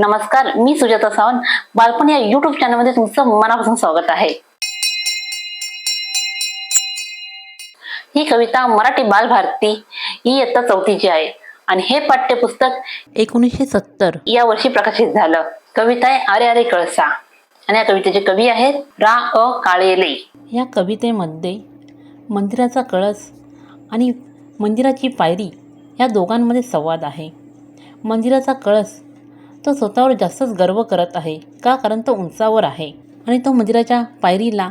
नमस्कार मी सुजाता सावंत. बालपण या युट्यूब चॅनलमध्ये तुमचं मनापासून स्वागत आहे. ही कविता मराठी बालभारती ही इयत्ता चौथीची आहे. आणि हे पाठ्यपुस्तक एकोणीसशे सत्तर. या वर्षी प्रकाशित झालं. कविता आहे अरे अरे कळसा. आणि या कवितेचे कवी आहेत रा अ काळेले. या कवितेमध्ये मंदिराचा कळस आणि मंदिराची पायरी या दोघांमध्ये संवाद आहे. मंदिराचा कळस तो स्वतःवर जास्तच गर्व करत आहे. का? कारण तो उंचावर आहे आणि तो मंदिराच्या पायरीला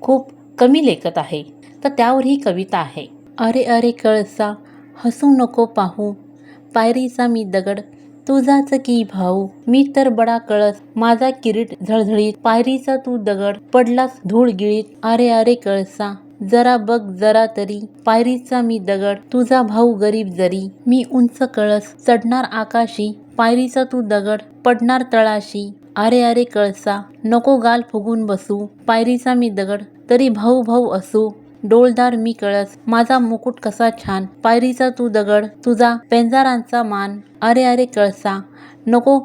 खूप कमी लेखत आहे. तर त्यावर ही कविता आहे. अरे अरे कळसा हसू नको पाहू. पायरीचा मी दगड तुझाच की भाऊ. मी तर बडा कळस माझा किरीट झळझळीत. पायरीचा तू दगड पडलास धूळ गिळीत. अरे अरे कळसा जरा बघ जरा तरी पायरीचा मी दगड तुझा भाऊ गरीब जरी मी उंच कळस चढणार आकाशी पायरीचा तू दगड पडणार तळाशी. अरे अरे कळसा नको गाल फुगून बसू पायरीचा मी दगड तरी भाऊ भाऊ असू. डोलदार मी कळस माझा मुकुट कसा छान पायरीचा तू दगड तुझा पेंजारांचा मान. अरे अरे कळसा नको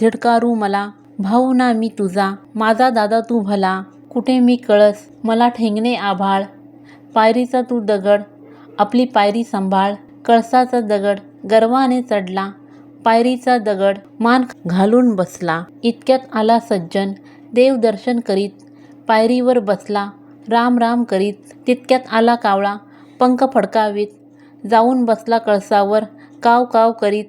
झिडकारू मला भाऊ ना मी तुझा माझा दादा तू भला. कुठे मी कळस मला ठेंगणे आभाळ. पायरीचा तू दगड आपली पायरी सांभाळ कळसाचा दगड गर्वाने चढला पायरीचा दगड मान घालून बसला. इतक्यात आला सज्जन देव दर्शन करीत पायरीवर बसला राम राम करीत. तितक्यात आला कावळा पंख फडकावीत जाऊन बसला कळसावर काव काव करीत.